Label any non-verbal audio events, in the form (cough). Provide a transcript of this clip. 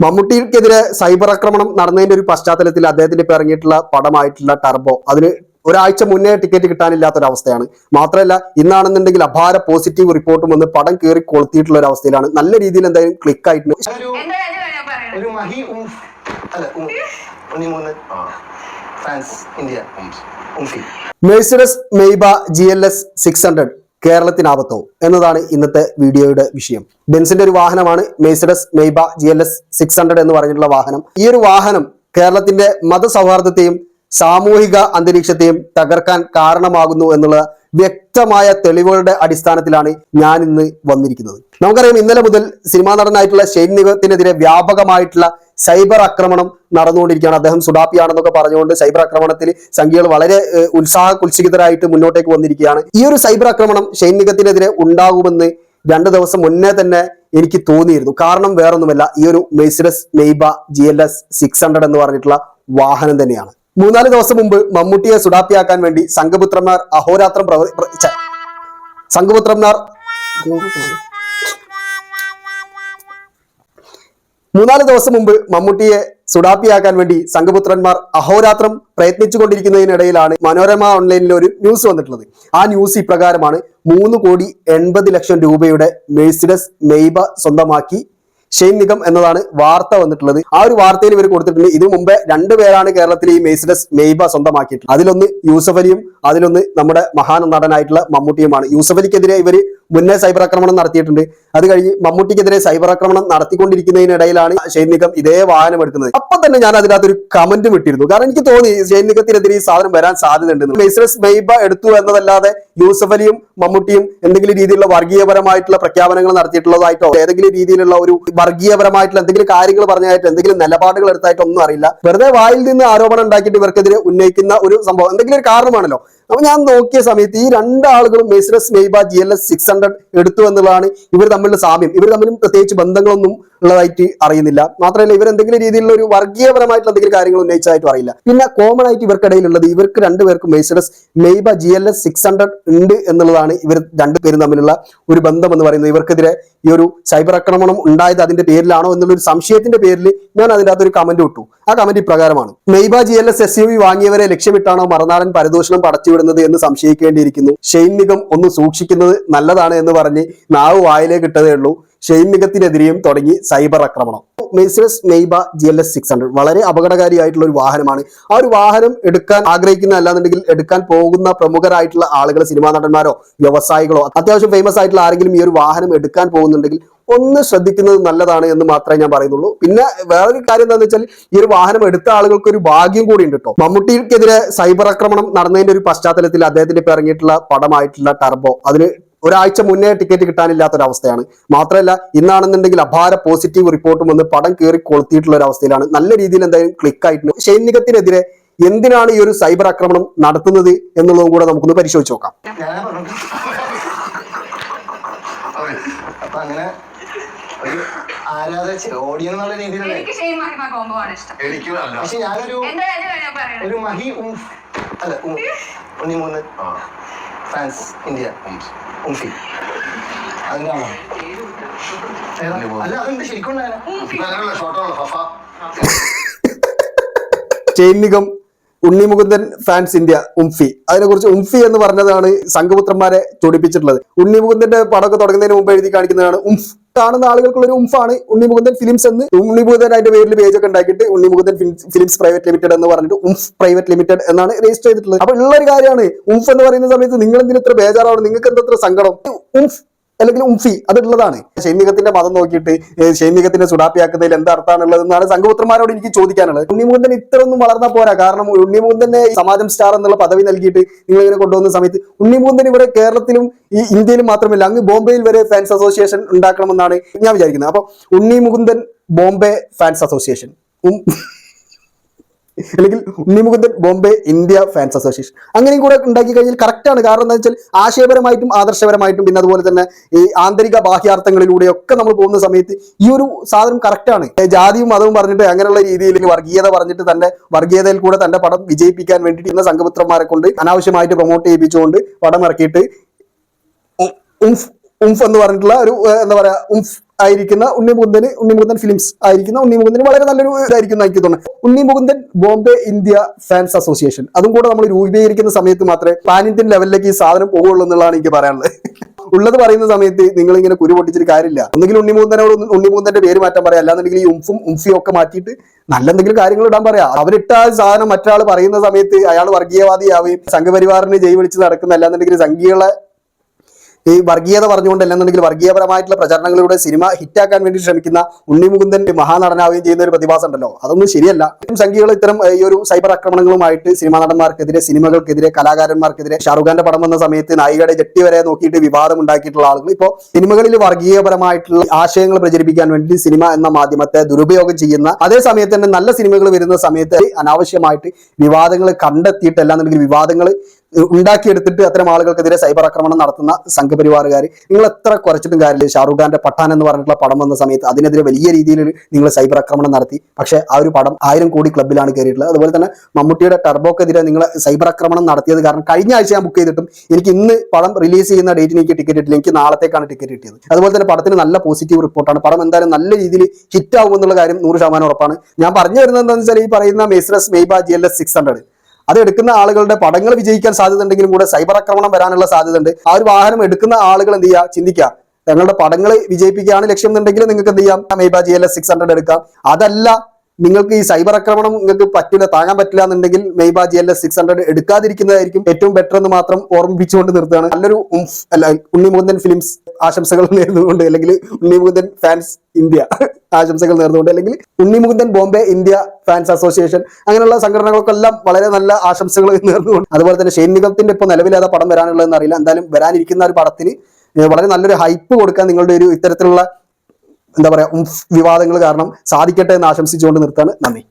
മമ്മൂട്ടിക്കെതിരെ cyber ആക്രമണം നടന്നതിന്റെ ഒരു പശ്ചാത്തലത്തിൽ അദ്ദേഹത്തിന്റെ ഇപ്പൊ ഇറങ്ങിയിട്ടുള്ള പടമായിട്ടുള്ള ടർബോ അതിന് ഒരാഴ്ച മുന്നേ ടിക്കറ്റ് കിട്ടാനില്ലാത്ത ഒരു അവസ്ഥയാണ് മാത്രമല്ല ഇന്നാണെന്നുണ്ടെങ്കിൽ അപാര പോസിറ്റീവ് റിപ്പോർട്ടും വന്ന് പടം കയറി കൊളുത്തിയിട്ടുള്ള ഒരു അവസ്ഥയിലാണ് നല്ല രീതിയിൽ എന്തായാലും ക്ലിക്ക് ആയിട്ടുണ്ട്. Mercedes Maybach G L S six hundred കേരളത്തിനാപത്തോ എന്നതാണ് ഇന്നത്തെ വീഡിയോയുടെ വിഷയം. ബെൻസിന്റെ ഒരു വാഹനമാണ് Mercedes Maybach G L S six hundred എന്ന് പറഞ്ഞിട്ടുള്ള വാഹനം. ഈ ഒരു വാഹനം കേരളത്തിന്റെ മതസൗഹാർദ്ദത്തെയും സാമൂഹിക അന്തരീക്ഷത്തെയും തകർക്കാൻ കാരണമാകുന്നു എന്നുള്ള വ്യക്തമായ തെളിവുകളുടെ അടിസ്ഥാനത്തിലാണ് ഞാൻ ഇന്ന് വന്നിരിക്കുന്നത്. നമുക്കറിയാം ഇന്നലെ മുതൽ സിനിമാ നടനായിട്ടുള്ള ഷെയ്ൻ നിഗത്തിനെതിരെ വ്യാപകമായിട്ടുള്ള സൈബർ ആക്രമണം നടന്നുകൊണ്ടിരിക്കുകയാണ്. അദ്ദേഹം സുഡാപ്പിയാണെന്നൊക്കെ പറഞ്ഞുകൊണ്ട് സൈബർ ആക്രമണത്തിൽ സംഖ്യകൾ വളരെ ഏഹ്, ഉത്സാഹ കുൽസിതരായിട്ട് മുന്നോട്ടേക്ക് വന്നിരിക്കുകയാണ്. ഈ ഒരു സൈബർ ആക്രമണം ഷെയ്ൻ നിഗത്തിനെതിരെ ഉണ്ടാകുമെന്ന് രണ്ട് ദിവസം മുന്നേ തന്നെ എനിക്ക് തോന്നിയിരുന്നു. കാരണം വേറൊന്നുമല്ല ഈ ഒരു Mercedes Maybach G L S six hundred എന്ന് പറഞ്ഞിട്ടുള്ള വാഹനം തന്നെയാണ്. മൂന്നാൽ ദിവസം മുമ്പ് മമ്മൂട്ടിയെ സുഡാപ്പിയാക്കാൻ വേണ്ടി സംഘപുത്രന്മാർ അഹോരാത്രം പ്രവർ പ്ര- സംഘപുത്രന്മാർ മൂന്നാൽ ദിവസം മുമ്പ് മമ്മൂട്ടിയെ സുഡാപ്പിയാക്കാൻ വേണ്ടി സംഘപുത്രന്മാർ അഹോരാത്രം പ്രയത്നിച്ചുകൊണ്ടിരിക്കുന്നതിനിടയിലാണ് മനോരമ ഓൺലൈനിൽ ഒരു ന്യൂസ് വന്നിട്ടുള്ളത്. ആ ന്യൂസ് ഇപ്രകാരമാണ് മൂന്ന് കോടി എൺപത് ലക്ഷം രൂപയുടെ മെഴ്സിഡസ് മെയ്ബ സ്വന്തമാക്കി ഷെയ്ൻ നിഗം എന്നതാണ് വാർത്ത വന്നിട്ടുള്ളത്. ആ ഒരു വാർത്തയിൽ ഇവർ കൊടുത്തിട്ടുണ്ട്. ഇതിനു മുമ്പേ രണ്ടുപേരാണ് കേരളത്തിൽ ഈ മെഴ്സിഡസ് മെയ്ബ സ്വന്തമാക്കിയിട്ടുള്ളത്. അതിലൊന്ന് യൂസഫ് അലിയും അതിലൊന്ന് നമ്മുടെ മഹാൻ നടനായിട്ടുള്ള മമ്മൂട്ടിയുമാണ്. യൂസഫ് അലിക്കെതിരെ ഇവർ മുന്നേ സൈബർ ആക്രമണം നടത്തിയിട്ടുണ്ട്. അത് കഴിഞ്ഞ് മമ്മൂട്ടിക്കെതിരെ സൈബർ ആക്രമണം നടത്തിക്കൊണ്ടിരിക്കുന്നതിനിടയിലാണ് ഷെയ്ൻ നിഗം ഇതേ വാഹനം എടുക്കുന്നത്. അപ്പൊ തന്നെ ഞാൻ അതിനകത്ത് ഒരു കമന്റ് വിട്ടിരുന്നു കാരണം എനിക്ക് തോന്നി ഷെയ്ൻ നിഗത്തിനെതിരെ ഈ സാധനം വരാൻ സാധ്യതയുണ്ടെന്ന്. മെഴ്സിഡസ് മെയ്ബ എടുത്തു എന്നതല്ലാതെ യൂസഫ് അലിയും മമ്മൂട്ടിയും എന്തെങ്കിലും രീതിയിലുള്ള വർഗീയപരമായിട്ടുള്ള പ്രഖ്യാപനങ്ങൾ നടത്തിയിട്ടുള്ളതായിട്ടോ ഏതെങ്കിലും രീതിയിലുള്ള ഒരു വർഗീയപരമായിട്ടുള്ള എന്തെങ്കിലും കാര്യങ്ങൾ പറഞ്ഞായിട്ട് എന്തെങ്കിലും നിലപാടുകൾ എടുത്തായിട്ടോ ഒന്നും അറിയില്ല. വെറുതെ വായിൽ നിന്ന് ആരോപണം ഉണ്ടാക്കിയിട്ട് ഇവർക്കെതിരെ ഉന്നയിക്കുന്ന ഒരു സംഭവം എന്തെങ്കിലും ഒരു കാരണമാണല്ലോ. അപ്പൊ ഞാൻ നോക്കിയ സമയത്ത് ഈ രണ്ടാളുകളും Mercedes Maybach G L S six hundred എടുത്തു എന്നുള്ളതാണ് ഇവർ തമ്മിലുള്ള സാമ്യം. ഇവർ തമ്മിലും പ്രത്യേകിച്ച് ബന്ധങ്ങളൊന്നും ഉള്ളതായിട്ട് അറിയുന്നില്ല. മാത്രമല്ല ഇവർ എന്തെങ്കിലും രീതിയിലുള്ള ഒരു വർഗീയപരമായിട്ടുള്ള എന്തെങ്കിലും കാര്യങ്ങൾ ഉന്നയിച്ചതായിട്ടും അറിയില്ല. പിന്നെ കോമൺ ആയിട്ട് ഇവർക്കിടയിലുള്ളത് ഇവർക്ക് രണ്ടുപേർക്കും Mercedes Maybach G L S six hundred ഉണ്ട് എന്നുള്ളതാണ് ഇവർ രണ്ടുപേരും തമ്മിലുള്ള ഒരു ബന്ധം എന്ന് പറയുന്നത്. ഇവർക്കെതിരെ ഈ ഒരു സൈബർ ആക്രമണം ഉണ്ടായത് അതിന്റെ പേരിലാണോ എന്നുള്ള ഒരു സംശയത്തിന്റെ പേരിൽ ഞാൻ അതിന്റെ അകത്ത് ഒരു കമന്റ് വിട്ടു ആ കമന്റ് ഇപ്രകാരമാണ്. Maybach G L S S U V വാങ്ങിയവരെ ലക്ഷ്യമിട്ടാണോ മറുനാടൻ പരദൂഷണം പടച്ചുവിടുന്നത് എന്ന് സംശയിക്കേണ്ടിയിരിക്കുന്നു. ഷെയ്ൻ നിഗം ഒന്ന് സൂക്ഷിക്കുന്നത് നല്ലതാണ് എന്ന് പറഞ്ഞ് നാവ് വായിലേക്ക് ഇട്ടതേ ഉള്ളൂ. ഷെയ്ൻ നിഗത്തിനെതിരെയും തുടങ്ങി സൈബർ ആക്രമണം. Mercedes Maybach G L S six hundred വളരെ അപകടകാരിയായിട്ടുള്ള ഒരു വാഹനമാണ്. ആ ഒരു വാഹനം എടുക്കാൻ ആഗ്രഹിക്കുന്ന അല്ലാന്നുണ്ടെങ്കിൽ എടുക്കാൻ പോകുന്ന പ്രമുഖരായിട്ടുള്ള ആളുകൾ സിനിമാ നടന്മാരോ വ്യവസായികളോ അത്യാവശ്യം ഫേമസ് ആയിട്ടുള്ള ആരെങ്കിലും ഈ ഒരു വാഹനം എടുക്കാൻ പോകുന്നുണ്ടെങ്കിൽ ഒന്ന് ശ്രദ്ധിക്കുന്നത് നല്ലതാണ് എന്ന് മാത്രമേ ഞാൻ പറയുന്നുള്ളൂ. പിന്നെ വേറൊരു കാര്യം എന്താണെന്ന് വെച്ചാൽ ഈ ഒരു വാഹനം എടുത്ത ആളുകൾക്ക് ഒരു ഭാഗ്യം കൂടി ഉണ്ട് കേട്ടോ മമ്മൂട്ടിക്കെതിരെ സൈബർ ആക്രമണം നടന്നതിന്റെ ഒരു പശ്ചാത്തലത്തിൽ അദ്ദേഹത്തിന്റെ ഇറങ്ങിയിട്ടുള്ള പടമായിട്ടുള്ള ടർബോ അതിന് ഒരാഴ്ച മുന്നേ ടിക്കറ്റ് കിട്ടാനില്ലാത്ത ഒരു അവസ്ഥയാണ് മാത്രമല്ല ഇന്നാണെന്നുണ്ടെങ്കിൽ അപാര പോസിറ്റീവ് റിപ്പോർട്ടും വന്ന് പടം കയറി കൊളുത്തിയിട്ടുള്ള ഒരു അവസ്ഥയിലാണ് നല്ല രീതിയിൽ എന്തായാലും ക്ലിക്ക് ആയിട്ടുണ്ട്. ഷെയ്ൻ എന്തിനാണ് ഈ ഒരു സൈബർ ആക്രമണം നടത്തുന്നത് എന്നുള്ളതും കൂടെ നമുക്കൊന്ന് പരിശോധിച്ച് നോക്കാം. അങ്ങനെ ഒരു ആരാധന എനിക്ക് പക്ഷെ ഞാനൊരു ഒരു മഹി ഉംഫ്. അല്ല ഉം, ഉണ്ണി മൂന്ന് ഫ്രാൻസ് ഇന്ത്യ ഉംഫി അതിനാണോ? അല്ല അതുണ്ട് ശരിക്കും ചെയിൻ നിഗം ഫാൻസ് ഇന്ത്യ ഉംഫി. അതിനെക്കുറിച്ച് ഉംഫി എന്ന് പറഞ്ഞതാണ് സംഘപുത്രന്മാരെ ചൊടിപ്പിച്ചിട്ടുള്ളത്. ഉണ്ണിമുകുന്ദന്റെ പടമൊക്കെ തുടങ്ങുന്നതിന് മുമ്പ് എഴുതി കാണിക്കുന്നതാണ് ഉംഫ്. കാണുന്ന ആളുകൾക്കുള്ള ഒരു ഉംഫാണ് ഉണ്ണിമുകുന്ദൻ ഫിലിംസ് എന്ന്. ഉണ്ണിമുകുന്ദൻ അതിന്റെ പേരിൽ പേജ് ഒക്കെ ഉണ്ടാക്കിയിട്ട് ഉണ്ണിമുകുന്ദൻ ഫിലിംസ് പ്രൈവറ്റ് ലിമിറ്റഡ് എന്ന് പറഞ്ഞിട്ട് ഉംഫ് പ്രൈവറ്റ് ലിമിറ്റഡ് എന്നാണ് രജിസ്റ്റർ ചെയ്തിട്ടുള്ളത്. അപ്പൊ ഉള്ള ഒരു കാര്യമാണ് ഉംഫ് എന്ന് പറയുന്ന സമയത്ത് നിങ്ങൾ എന്തിനാ ഇത്ര നിങ്ങൾക്ക് എന്തത്ര സങ്കടം? ഉംഫ് അല്ലെങ്കിൽ ഉംഫി അതുള്ളതാണ് ഷൈമികത്തിന്റെ മതം നോക്കിയിട്ട് സൈനികത്തിന്റെ സുഡാപ്പിയാക്കുന്നതിൽ എന്താ അർത്ഥമാണുള്ളത് എന്നാണ് സംഘപുത്രന്മാരോട് എനിക്ക് ചോദിക്കാനുള്ളത്. ഉണ്ണിമുകുന്ദൻ ഇത്രയൊന്നും വളർന്നാൽ പോരാ. കാരണം ഉണ്ണിമുകുന്ദനെ സമാജം സ്റ്റാർ എന്നുള്ള പദവി നൽകിയിട്ട് നിങ്ങൾ ഇങ്ങനെ കൊണ്ടുവന്ന സമയത്ത് ഉണ്ണിമുകുന്ദൻ ഇവിടെ കേരളത്തിലും ഈ ഇന്ത്യയിലും മാത്രമല്ല അങ്ങ് ബോംബെയിൽ വരെ ഫാൻസ് അസോസിയേഷൻ ഉണ്ടാക്കണമെന്നാണ് ഞാൻ വിചാരിക്കുന്നത്. അപ്പൊ ഉണ്ണിമുകുന്ദൻ ബോംബെ ഫാൻസ് അസോസിയേഷൻ അല്ലെങ്കിൽ Unni Mukundan Bombay India fans association അങ്ങനെയും കൂടെ ഉണ്ടാക്കി കഴിഞ്ഞാൽ കറക്റ്റാണ് കാരണം എന്താ വെച്ചാൽ ആശയപരമായിട്ടും ആദർശപരമായിട്ടും പിന്നെ അതുപോലെ തന്നെ ഈ ആന്തരിക ബാഹ്യാർത്ഥങ്ങളിലൂടെയൊക്കെ നമ്മൾ പോകുന്ന സമയത്ത് ഈ ഒരു സാധനം കറക്റ്റാണ് ജാതിയും മതവും പറഞ്ഞിട്ട് അങ്ങനെയുള്ള രീതിയിൽ വർഗീയത പറഞ്ഞിട്ട് തന്റെ വർഗീയതയിൽ കൂടെ തന്റെ പടം വിജയിപ്പിക്കാൻ വേണ്ടിയിട്ട് ഇന്ന സംഘപുത്രന്മാരെ കൊണ്ട് അനാവശ്യമായിട്ട് പ്രൊമോട്ട് ചെയ്യിപ്പിച്ചുകൊണ്ട് പടം ഇറക്കിയിട്ട് ഉംഫ് ഉംഫ് എന്ന് പറഞ്ഞിട്ടുള്ള ഒരു എന്താ പറയാ ഉംഫ് ആയിരിക്കുന്ന ഉണ്ണി മുകുന്ദന് ഉണ്ണി മുകുന്ദൻ ഫിലിംസ് ആയിരിക്കുന്ന ഉണ്ണി മുകുന്ദന് വളരെ നല്ലൊരു ഇതായിരിക്കും എനിക്ക് തോന്നുന്നത് Unni Mukundan Bombay India fans association അതും കൂടെ നമ്മൾ രൂപീകരിക്കുന്ന സമയത്ത് മാത്രമേ പാൻ ഇന്ത്യൻ ലെവലിലേക്ക് ഈ സാധനം പോകുള്ളൂ എന്നുള്ളതാണ് എനിക്ക് പറയാനുള്ളത്. ഉള്ളത് പറയുന്ന സമയത്ത് നിങ്ങൾ ഇങ്ങനെ കുരു പൊട്ടിച്ചിട്ട് കാര്യമില്ല. ഉണ്ണിമൂന്തനോട് ഉണ്ണി ഉണ്ണിമൂന്തന്റെ പേര് മാറ്റാൻ പറയാം. അല്ലാന്നുണ്ടെങ്കിൽ ഈ ഉംഫും ഉംഫിയും ഒക്കെ മാറ്റിയിട്ട് നല്ല എന്തെങ്കിലും കാര്യങ്ങൾ ഇടാൻ പറയാം. അവരിട്ട ആ സാധനം മറ്റൊരാൾ പറയുന്ന സമയത്ത് അയാൾ വർഗീയവാദിയാവുകയും സംഘപരിവാറിന് ജയ് വിളിച്ച് നടക്കുന്ന അല്ലാന്നുണ്ടെങ്കിൽ സംഘീകളെ ഈ വർഗീയത പറഞ്ഞുകൊണ്ട് അല്ലെന്നുണ്ടെങ്കിൽ വർഗീയപരമായിട്ടുള്ള പ്രചരണങ്ങളിലൂടെ സിനിമ ഹിറ്റാക്കാൻ വേണ്ടി ശ്രമിക്കുന്ന ഉണ്ണിമുകുന്ദൻ മഹാനടനാവുകയും ചെയ്യുന്ന ഒരു പ്രതിഭാസം ഉണ്ടല്ലോ. അതൊന്നും ശരിയല്ല. സംഖ്യകൾ ഇത്തരം ഈ ഒരു സൈബർ ആക്രമണങ്ങളുമായിട്ട് സിനിമാ നടന്മാർക്കെതിരെ സിനിമകൾക്കെതിരെ കലാകാരന്മാർക്കെതിരെ ഷാറുഖ് ഖാന്റെ പടം വന്ന സമയത്ത് നായികയുടെ ജട്ടി വരെ നോക്കിയിട്ട് വിവാദം ഉണ്ടാക്കിയിട്ടുള്ള ആളുകൾ. ഇപ്പോൾ സിനിമകളിൽ വർഗീയപരമായിട്ടുള്ള ആശയങ്ങൾ പ്രചരിപ്പിക്കാൻ വേണ്ടി സിനിമ എന്ന മാധ്യമത്തെ ദുരുപയോഗം ചെയ്യുന്ന അതേ സമയത്ത് തന്നെ നല്ല സിനിമകൾ വരുന്ന സമയത്ത് അനാവശ്യമായിട്ട് വിവാദങ്ങൾ കണ്ടെത്തിയിട്ടല്ല എന്നുണ്ടെങ്കിൽ വിവാദങ്ങൾ ഉണ്ടാക്കിയെടുത്തിട്ട് അത്തരം ആളുകൾക്കെതിരെ സൈബർ ആക്രമണം നടത്തുന്ന സംഘപരിവാറുകാർ നിങ്ങൾ എത്ര കുറച്ചിട്ടും കാര്യമില്ല. ഷാറുഖ് ഖാന്റെ പട്ടാൻ എന്ന് പറഞ്ഞിട്ടുള്ള പടം വന്ന സമയത്ത് അതിനെതിരെ വലിയ രീതിയിൽ നിങ്ങൾ സൈബർ ആക്രമണം നടത്തി. പക്ഷേ ആ ഒരു പടം ആയിരം കോടി ക്ലബിലാണ് കയറിയിട്ടുള്ളത്. അതുപോലെ തന്നെ മമ്മൂട്ടിയുടെ ടർബോക്കെതിരെ നിങ്ങൾ സൈബർ ആക്രമണം നടത്തിയത് കാരണം കഴിഞ്ഞ ആഴ്ച ഞാൻ ബുക്ക് ചെയ്തിട്ടും എനിക്ക് ഇന്ന് പടം റിലീസ് ചെയ്യുന്ന ഡേറ്റിന് എനിക്ക് ടിക്കറ്റ് കിട്ടില്ല എനിക്ക് നാളത്തേക്കാണ് ടിക്കറ്റ് കിട്ടിയത്. അതുപോലെ തന്നെ പടത്തിന് നല്ല പോസിറ്റീവ് റിപ്പോർട്ടാണ് പടം എന്തായാലും നല്ല രീതിയിൽ ഹിറ്റ് ആവും എന്നുള്ള കാര്യം നൂറ് ശതമാനം ഉറപ്പാണ്. ഞാൻ പറഞ്ഞു വരുന്നത് എന്താണെന്ന് വെച്ചാൽ ഈ പറയുന്ന Mercedes Maybach G L S six hundred അത് എടുക്കുന്ന ആളുകളുടെ പടങ്ങൾ വിജയിക്കാൻ സാധ്യത ഉണ്ടെങ്കിലും കൂടെ സൈബർ ആക്രമണം വരാനുള്ള സാധ്യത ഉണ്ട് ആ ഒരു വാഹനം എടുക്കുന്ന ആളുകൾ എന്ത് ചെയ്യുക? ചിന്തിക്കുക. തങ്ങളുടെ പടങ്ങൾ വിജയിപ്പിക്കുകയാണ് ലക്ഷ്യം എന്നുണ്ടെങ്കിൽ നിങ്ങൾക്ക് എന്ത് ചെയ്യാം? Maybach G L S six hundred എടുക്കാം. അതല്ല നിങ്ങൾക്ക് ഈ സൈബർ ആക്രമണം നിങ്ങൾക്ക് പറ്റില്ല താങ്ങാൻ പറ്റില്ല എന്നുണ്ടെങ്കിൽ Maybach G L S six hundred എടുക്കാതിരിക്കുന്നതായിരിക്കും ഏറ്റവും ബെറ്റർ എന്ന് മാത്രം ഓർമ്മിപ്പിച്ചുകൊണ്ട് നിർത്തുകയാണ്. നല്ലൊരു അല്ല ഉണ്ണിമുകുന്ദൻ ഫിലിംസ് ആശംസകൾ നേർന്നുകൊണ്ട് അല്ലെങ്കിൽ ഉണ്ണിമുകുന്ദൻ ഫാൻസ് ഇന്ത്യ (laughs) ആശംസകൾ നേർന്നുകൊണ്ട് അല്ലെങ്കിൽ Unni Mukundan Bombay India fans association അങ്ങനെയുള്ള സംഘടനകൾക്കെല്ലാം വളരെ നല്ല ആശംസകൾ നേർന്നുകൊണ്ട്. അതുപോലെ തന്നെ ഷെയ്ൻ നിഗത്തിന്റെ ഇപ്പോൾ നിലവിലേതാ പടം വരാനുള്ളതെന്ന് അറിയില്ല. എന്തായാലും വരാനിരിക്കുന്ന ഒരു പടത്തിന് വളരെ നല്ലൊരു ഹൈപ്പ് കൊടുക്കാൻ നിങ്ങളുടെ ഒരു ഇത്തരത്തിലുള്ള എന്താ പറയുക വിവാദങ്ങൾ കാരണം സാധിക്കട്ടെ എന്ന് ആശംസിച്ചുകൊണ്ട് നിർത്താണ് നന്ദി.